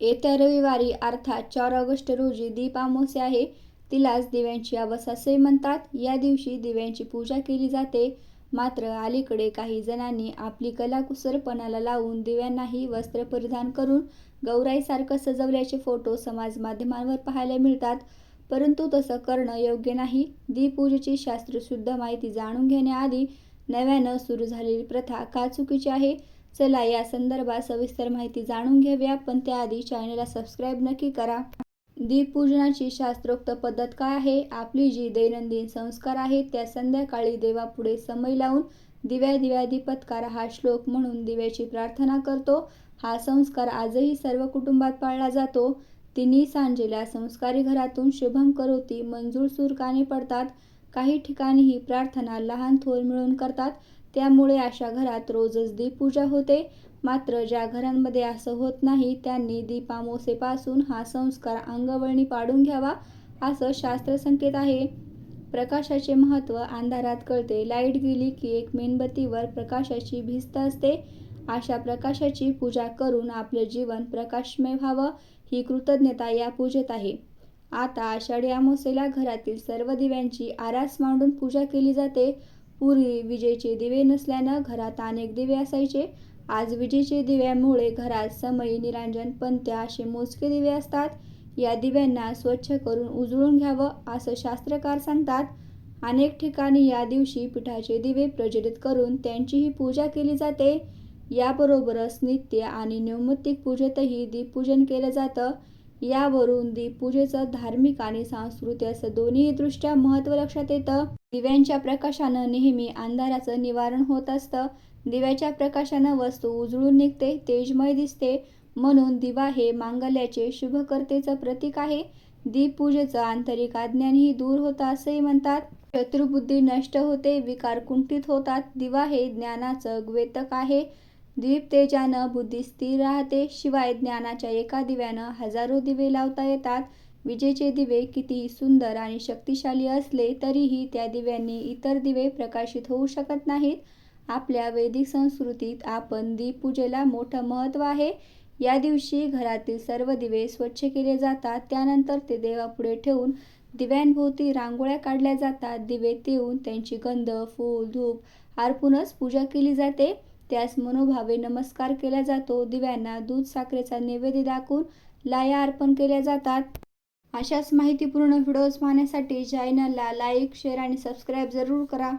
येत्या रविवारी अर्थात चार ऑगस्ट रोजी दीप अमावस्या आहे. तिलाच दिव्यांची अवस असे म्हणतात. या दिवशी दिव्यांची पूजा केली जाते. मात्र अलीकडे काही जणांनी आपली कलाकुसरपणाला लावून दिव्यांनाही वस्त्र परिधान करून गौराईसारखं सजवल्याचे फोटो समाज माध्यमांवर पाहायला मिळतात. परंतु तसं करणं योग्य नाही. दीपूजेची शास्त्रशुद्ध माहिती जाणून घेण्याआधी नव्यानं सुरू झालेली प्रथा का चुकीची आहे? चला या संदर्भात सविस्तर माहिती जाणून घेऊया पण त्याआधी चॅनलला सबस्क्राईब नक्की करा. दीपपूजनाची शास्त्रोक्त पद्धत काय आहे? आपली जी दैनंदिन संस्कार आहेत त्या संध्याकाळी देवापुढे समय लावून दिव्या दिव्या दीपत्कार हा श्लोक म्हणून दिव्याची प्रार्थना करतो. हा संस्कार आजही सर्व कुटुंबात पाळला जातो. तिन्ही सांजेला संस्कारी घरातून शुभम करोती मंजूळ सूर काने पडतात. काही ठिकाणी ही प्रार्थना लहान थोर मिळून करतात. त्यामुळे अशा घरात रोजच दीपपूजा होते. मात्र ज्या घरांमध्ये असं होत नाही त्यांनी दीपामोसेपासून हा संस्कार अंगवळणी पाडून घ्यावा असं शास्त्रसंकेत आहे. प्रकाशाचे महत्त्व अंधारात कळते. लाइट गेली की एक मेणबत्तीवर प्रकाशाची भिस्त असते. अशा प्रकाशाची पूजा करून आपले जीवन प्रकाशमय व्हावं ही कृतज्ञता या पूजेत आहे. आता आषाढी अमावस्येला घरातील सर्व दिव्यांची आरास मांडून पूजा केली जाते. पूर्वी विजेचे दिवे नसल्यानं घरात अनेक दिवे असायचे. आज विजेचे दिव्यामुळे घरात समयी निरांजन पंत्या असे मोजके दिवे असतात. या दिव्यांना स्वच्छ करून उजळून घ्यावं असं शास्त्रकार सांगतात. अनेक ठिकाणी या दिवशी पिठाचे दिवे प्रज्वलित करून त्यांचीही पूजा केली जाते. याबरोबरच नित्य आणि नैमित्तिक पूजेतही दीपपूजन केलं जातं. यावरून दीपपूजेचं धार्मिक आणि सांस्कृतिक असं दोन्ही दृष्ट्या महत्त्व लक्षात येतं. दिव्यांच्या प्रकाशानं नेहमी अंधाराचं निवारण होत असतं. दिव्याच्या प्रकाशानं वस्तू उजळून निघते तेजमय दिसते. म्हणून दिवा हे मांगल्याचे शुभकर्तेचं प्रतीक आहे. दीपपूजेचं आंतरिक अज्ञानही दूर होतं असंही म्हणतात. शत्रुबुद्धी नष्ट होते विकार कुंठित होतात. दिवा हे ज्ञानाचं द्वेतक आहे. दीप तेजानं बुद्धी स्थिर राहते. शिवाय ज्ञानाच्या एका दिव्यानं हजारो दिवे लावता येतात. विजेचे दिवे कितीही सुंदर आणि शक्तिशाली असले तरीही त्या दिव्यांनी इतर दिवे प्रकाशित होऊ शकत नाहीत. आपल्या वैदिक संस्कृतीत आपण दीपपूजेला मोठं महत्त्व आहे. या दिवशी घरातील सर्व दिवे स्वच्छ केले जातात. त्यानंतर ते देवापुढे ठेवून दिव्यांभोवती रांगोळ्या काढल्या जातात. दिवे तेवून त्यांची गंध फूल धूप अर्पूनच पूजा केली जाते. त्यास मनोभावे नमस्कार केला जातो. दिव्यांना दूध साखरेचा नैवेद्य दाखवून लाया अर्पण केल्या जातात. अशाच माहितीपूर्ण व्हिडिओज पाहण्यासाठी चॅनलला लाईक शेअर आणि सबस्क्राईब जरूर करा.